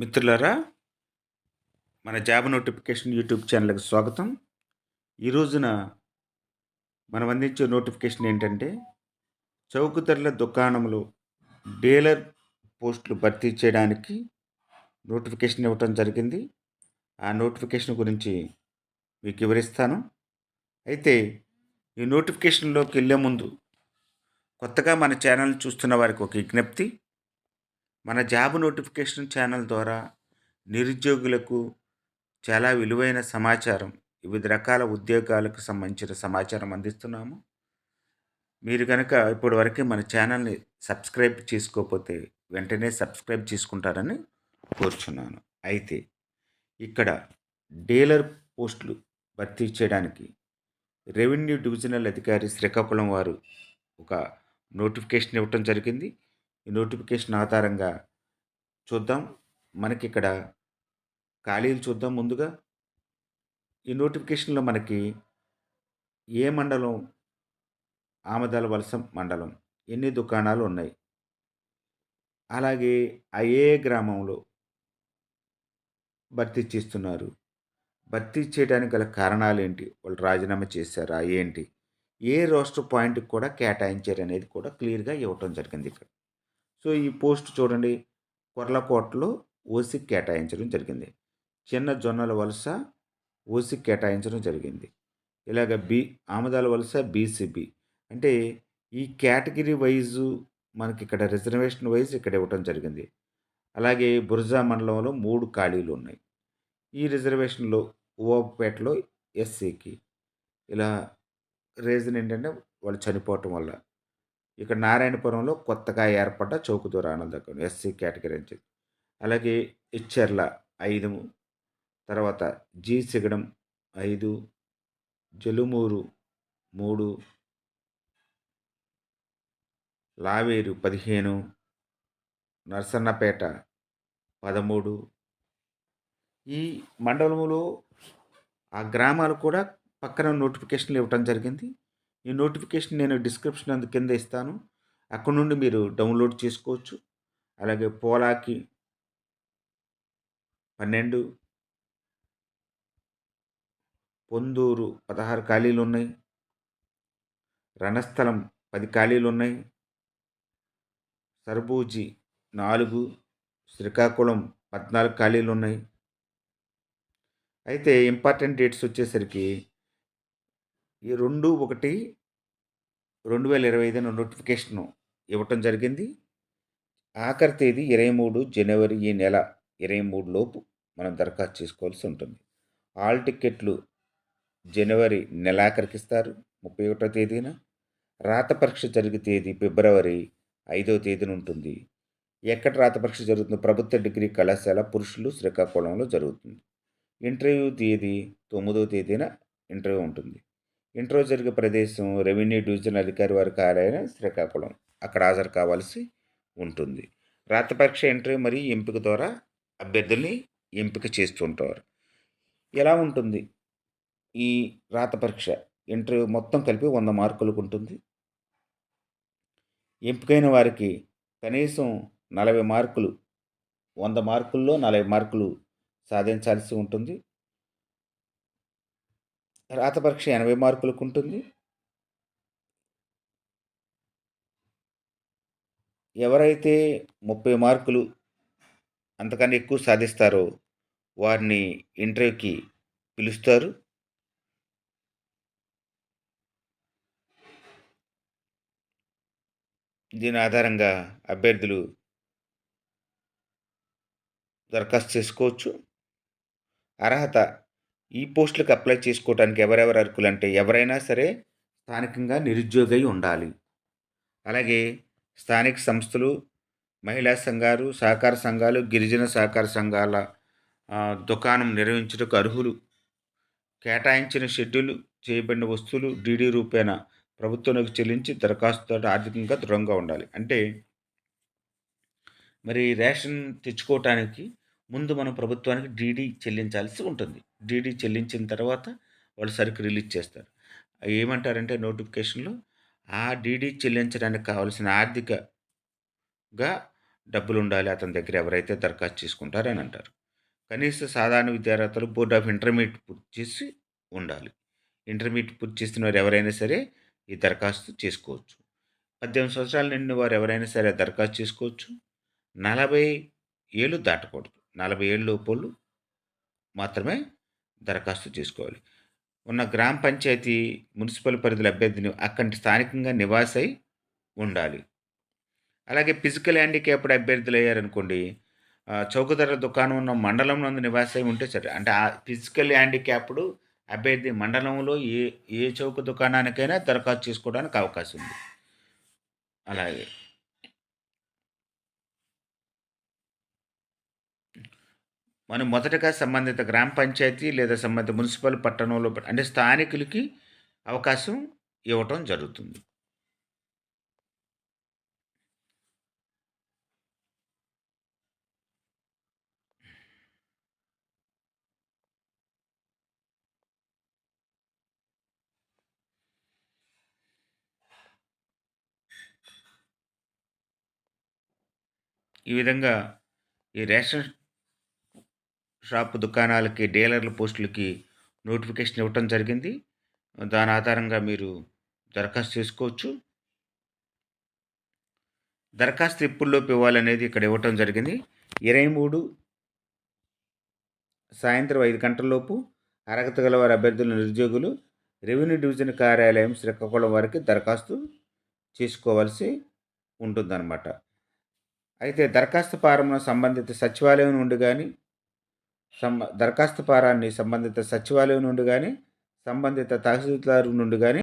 మిత్రులారా మన job notification YouTube ఛానల్కి స్వాగతం. ఈ రోజున మనం అందించే నోటిఫికేషన్ ఏంటంటే చౌక ధరల దుకాణంలో డీలర్ పోస్టులు భర్తీ చేయడానికి నోటిఫికేషన్ ఇవ్వటం జరిగింది. ఆ నోటిఫికేషన్ గురించి మీకు వివరిస్తాను. అయితే ఈ నోటిఫికేషన్లోకి వెళ్ళే ముందు కొత్తగా మన ఛానల్ చూస్తున్న వారికి ఒక విజ్ఞప్తి. మన జాబ్ నోటిఫికేషన్ ఛానల్ ద్వారా నిరుద్యోగులకు చాలా విలువైన సమాచారం వివిధ రకాల ఉద్యోగాలకు సంబంధించిన సమాచారం అందిస్తున్నాము. మీరు కనుక ఇప్పటి వరకే మన ఛానల్ని సబ్స్క్రైబ్ చేసుకోకపోతే వెంటనే సబ్స్క్రైబ్ చేసుకుంటారని కోరుచున్నాను. అయితే ఇక్కడ డీలర్ పోస్టులు భర్తీ చేయడానికి రెవెన్యూ డివిజనల్ అధికారి శ్రీకాకుళం వారు ఒక నోటిఫికేషన్ ఇవ్వటం జరిగింది. ఈ నోటిఫికేషన్ ఆధారంగా చూద్దాం. మనకి ఇక్కడ ఖాళీలు చూద్దాం ముందుగా. ఈ నోటిఫికేషన్లో మనకి ఏ మండలం? ఆమదాల వలస మండలం. ఎన్ని దుకాణాలు ఉన్నాయి? అలాగే ఆ ఏ గ్రామంలో భర్తీ చేస్తున్నారు. భర్తీ చేయడానికి గల కారణాలు ఏంటి వాళ్ళు రాజీనామా చేశారా? ఏంటి? ఏ రోస్టర్ పాయింట్కి కూడా కేటాయించారు అనేది కూడా క్లియర్గా ఇవ్వటం జరిగింది ఇక్కడ. సో ఈ పోస్ట్ చూడండి. కొర్లకోటలో ఓసి కేటాయించడం జరిగింది. చిన్న జొన్నల వలస ఓసి కేటాయించడం జరిగింది. ఇలాగ బి ఆమదాల వలస బీసీబీ అంటే ఈ కేటగిరీ వైజు మనకి ఇక్కడ రిజర్వేషన్ వైజ్ ఇక్కడ ఇవ్వటం జరిగింది. అలాగే బుర్జా మండలంలో మూడు ఖాళీలు ఉన్నాయి. ఈ రిజర్వేషన్లో ఓపేటలో ఎస్సీకి. ఇలా రీజన్ ఏంటంటే వాళ్ళు చనిపోవటం వల్ల. ఇక్కడ నారాయణపురంలో కొత్తగా ఏర్పడ్డ చౌకదూర ఆనందకం ఎస్సీ కేటగిరీ అని చెప్పి అలాగే ఇచ్చర్ల ఐదు తర్వాత జీ సిగడం ఐదు జలుమూరు మూడు లావేరు పదిహేను నరసన్నపేట పదమూడు. ఈ మండలంలో ఆ గ్రామాలు కూడా పక్కన నోటిఫికేషన్లు ఇవ్వటం జరిగింది. ఈ నోటిఫికేషన్ నేను డిస్క్రిప్షన్ అందు కింద ఇస్తాను. అక్కడ నుండి మీరు డౌన్లోడ్ చేసుకోవచ్చు. అలాగే పోలాకి పన్నెండు పొందూరు పదహారు ఖాళీలు ఉన్నాయి. రణస్థలం పది ఖాళీలు ఉన్నాయి. సర్బూజీ నాలుగు శ్రీకాకుళం పద్నాలుగు ఖాళీలు ఉన్నాయి. అయితే ఇంపార్టెంట్ డేట్స్ వచ్చేసరికి ఈ రెండు ఒకటి రెండు వేల ఇరవై ఐదున నోటిఫికేషన్ ఇవ్వటం జరిగింది. ఆఖరి తేదీ ఇరవై మూడు జనవరి ఈ నెల ఇరవై మూడు లోపు మనం దరఖాస్తు చేసుకోవాల్సి ఉంటుంది. ఆల్ టికెట్లు జనవరి నెలాఖరికి ఇస్తారు ముప్పై ఒకటో తేదీన. రాత పరీక్ష జరిగే తేదీ ఫిబ్రవరి ఐదవ తేదీన ఉంటుంది. ఎక్కడ రాత పరీక్ష జరుగుతుంది ప్రభుత్వ డిగ్రీ కళాశాల పురుషులు శ్రీకాకుళంలో జరుగుతుంది. ఇంటర్వ్యూ తేదీ తొమ్మిదవ తేదీన ఇంటర్వ్యూ ఉంటుంది. ఇంట్రో జరిగే ప్రదేశం రెవెన్యూ డివిజన్ అధికారి వారి కార్యాలయం శ్రీకాకుళం. అక్కడ హాజరు కావాల్సి ఉంటుంది. రాత పరీక్ష ఇంటర్వ్యూ మరియు ఎంపిక ద్వారా అభ్యర్థుల్ని ఎంపిక చేస్తుంటారు ఎలా ఉంటుంది? ఈ రాత పరీక్ష ఇంటర్వ్యూ మొత్తం కలిపి వంద మార్కులకు ఉంటుంది. ఎంపికైన వారికి కనీసం నలభై మార్కులు వంద మార్కుల్లో నలభై మార్కులు సాధించాల్సి ఉంటుంది. రాత పరీక్ష ఎనభై మార్కులకు ఉంటుంది. ఎవరైతే ముప్పై మార్కులు అంతకన్నా ఎక్కువ సాధిస్తారో వారిని ఇంటర్వ్యూకి పిలుస్తారు. దీని ఆధారంగా అభ్యర్థులు దరఖాస్తు చేసుకోవచ్చు. అర్హత ఈ పోస్టులకు అప్లై చేసుకోవడానికి ఎవరెవరు అర్హులు అంటే ఎవరైనా సరే స్థానికంగా నిరుద్యోగి ఉండాలి. అలాగే స్థానిక సంస్థలు మహిళా సంఘాలు సహకార సంఘాలు గిరిజన సహకార సంఘాల దుకాణం నిర్వహించుటకు అర్హులు. కేటాయించిన షెడ్యూల్ చేయబడిన వస్తువులు డీడీ రూపేణ ప్రభుత్వానికి చెల్లించి దరఖాస్తుతో ఆర్థికంగా దృఢంగా ఉండాలి. అంటే మరి రేషన్ తెచ్చుకోవటానికి ముందు మనం ప్రభుత్వానికి డీడీ చెల్లించాల్సి ఉంటుంది. డీడీ చెల్లించిన తర్వాత వాళ్ళు సరుకు రిలీజ్ చేస్తారు. ఏమంటారంటే నోటిఫికేషన్లో ఆ డీడీ చెల్లించడానికి కావాల్సిన ఆర్థికగా డబ్బులు ఉండాలి అతని దగ్గర ఎవరైతే దరఖాస్తు చేసుకుంటారని అంటారు. కనీస సాధారణ విద్యార్థులు బోర్డ్ ఆఫ్ ఇంటర్మీడియట్ పూర్తి చేసి ఉండాలి. ఇంటర్మీడియట్ పూర్తి చేసిన వారు ఎవరైనా సరే ఈ దరఖాస్తు చేసుకోవచ్చు. పద్దెనిమిది సంవత్సరాల నిండిన వారు ఎవరైనా సరే దరఖాస్తు చేసుకోవచ్చు. నలభై ఏళ్ళు దాటకూడదు. నలభై ఏళ్ళు లోపలు మాత్రమే దరఖాస్తు చేసుకోవాలి. ఉన్న గ్రామ పంచాయతీ మున్సిపల్ పరిధిలో అభ్యర్థిని అక్కడి స్థానికంగా నివాసై ఉండాలి. అలాగే ఫిజికల్ హ్యాండిక్యాప్డ్ అభ్యర్థులు అయ్యారనుకోండి చౌక ధర దుకాణం ఉన్న మండలం నందు నివాసై ఉంటే సరే అంటే ఆ ఫిజికల్ హ్యాండిక్యాప్డ్ అభ్యర్థి మండలంలో ఏ ఏ చౌక దుకాణానికైనా దరఖాస్తు చేసుకోవడానికి అవకాశం ఉంది. అలాగే మనం మొదటగా సంబంధిత గ్రామ పంచాయతీ లేదా సంబంధిత మున్సిపల్ పట్టణంలో అంటే స్థానికులకి అవకాశం ఇవ్వటం జరుగుతుంది. ఈ విధంగా ఈ రేషన్ షాప్ దుకాణాలకి డీలర్ల పోస్టులకి నోటిఫికేషన్ ఇవ్వటం జరిగింది. దాని ఆధారంగా మీరు దరఖాస్తు చేసుకోవచ్చు. దరఖాస్తు ఎప్పుడులోపు ఇవ్వాలనేది ఇక్కడ ఇవ్వటం జరిగింది. ఇరవై మూడు సాయంత్రం ఐదు గంటలలోపు అర్హత గల వారి నిరుద్యోగులు రెవెన్యూ డివిజన్ కార్యాలయం శ్రీకాకుళం వారికి దరఖాస్తు చేసుకోవాల్సి ఉంటుందన్నమాట. అయితే దరఖాస్తు ఫారంను సంబంధిత సచివాలయం నుండి కానీ సం దరఖాస్తు ఫారాన్ని సంబంధిత సచివాలయం నుండి కానీ సంబంధిత తహసీల్దారు నుండి కానీ